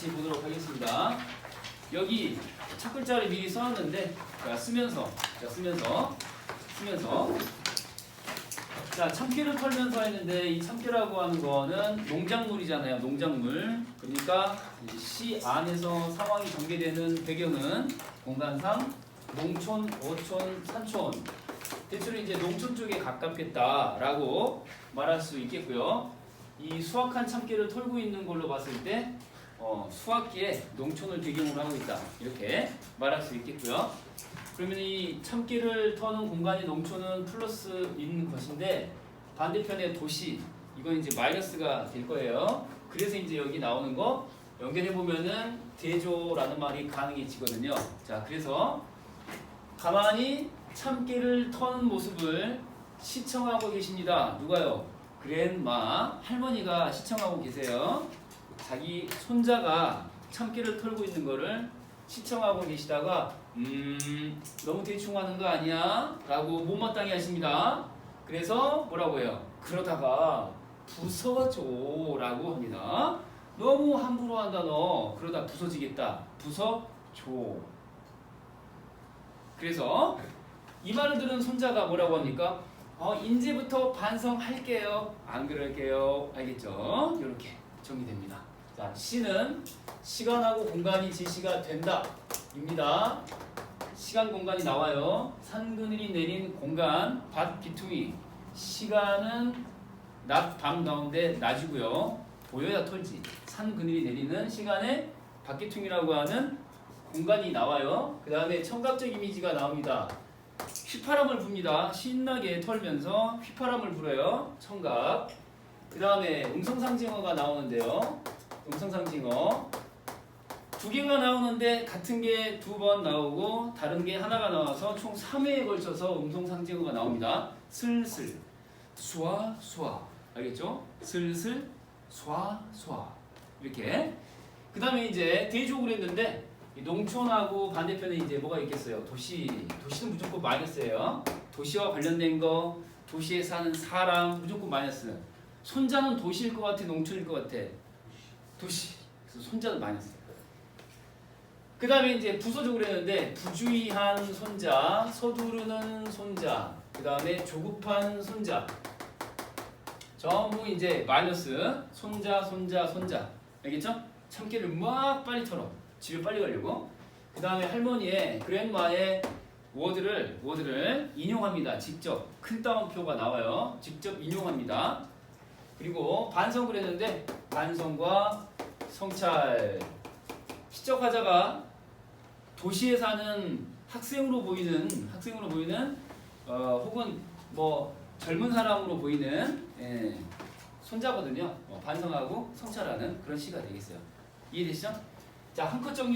같이 보도록 하겠습니다. 여기 첫 글자를 미리 써놨는데 자 쓰면서 자 쓰면서 쓰면서. 자 참깨를 털면서 했는데 이 참깨라고 하는 거는 농작물이잖아요 농작물. 그러니까 이시 안에서 상황이 전개되는 배경은 공간상 농촌, 어촌, 산촌. 대체로 이제 농촌 쪽에 가깝겠다라고 말할 수 있겠고요. 이 수확한 참깨를 털고 있는 걸로 봤을 때 어, 수확기에 농촌을 배경으로 하고 있다 이렇게 말할 수 있겠고요. 그러면 이 참깨를 터는 공간이 농촌은 플러스인 것인데 반대편에 도시 이건 이제 마이너스가 될 거예요. 그래서 이제 여기 나오는 거 연결해 보면은 대조라는 말이 가능해지거든요. 자 그래서 가만히 참깨를 터는 모습을 시청하고 계십니다. 누가요? 그랜마 할머니가 시청하고 계세요. 자기 손자가 참깨를 털고 있는 거를 시청하고 계시다가 음 너무 대충 하는 거 아니야? 라고 못마땅해 하십니다. 그래서 뭐라고 해요? 그러다가 부서져 라고 합니다. 너무 함부로 한다 너 그러다 부서지겠다. 부서줘. 그래서 이 말을 들은 손자가 뭐라고 합니까? 어, 이제부터 반성할게요. 안 그럴게요. 알겠죠? 이렇게 정리됩니다. 자, 시는 시간하고 공간이 제시가 된다. 입니다. 시간 공간이 나와요. 산 그늘이 내린 공간, 밭 기퉁이. 시간은 낮, 밤 가운데 낮이고요. 보여야 털지. 산 그늘이 내리는 시간에 밭기퉁이라고 하는 공간이 나와요. 그 다음에 청각적 이미지가 나옵니다. 휘파람을 붑니다. 신나게 털면서 휘파람을 불어요. 청각. 그 다음에 음성상징어가 나오는데요. 음성상징어. 두 개가 나오는데 같은 게 두 번 나오고 다른 게 하나가 나와서 총 3회에 걸쳐서 음성상징어가 나옵니다. 슬슬, 수아, 수아. 알겠죠? 슬슬, 수아, 수아. 이렇게. 그 다음에 이제 대조를 했는데 이 농촌하고 반대편에 이제 뭐가 있겠어요? 도시. 도시는 무조건 마이너스예요. 도시와 관련된 거, 도시에 사는 사람 무조건 마이너스. 손자는 도시일 것 같아, 농촌일 것 같아. 도시. 그래서 손자는 마이너스. 그 다음에 이제 부서적으로 했는데 부주의한 손자, 서두르는 손자, 그 다음에 조급한 손자. 전부 이제 마이너스 손자, 손자, 손자. 알겠죠? 참깨를 막 빨리 털어. 집에 빨리 가려고. 그 다음에 할머니의 그랜마의 워드를 워드를 인용합니다. 직접 큰 따옴표가 나와요. 직접 인용합니다. 그리고 반성을 했는데 반성과 성찰 시적 화자가 도시에 사는 학생으로 보이는 학생으로 보이는 어, 혹은 뭐 젊은 사람으로 보이는 예, 손자거든요. 어, 반성하고 성찰하는 그런 시가 되겠어요. 이해되시죠? 자, 한컷 정리.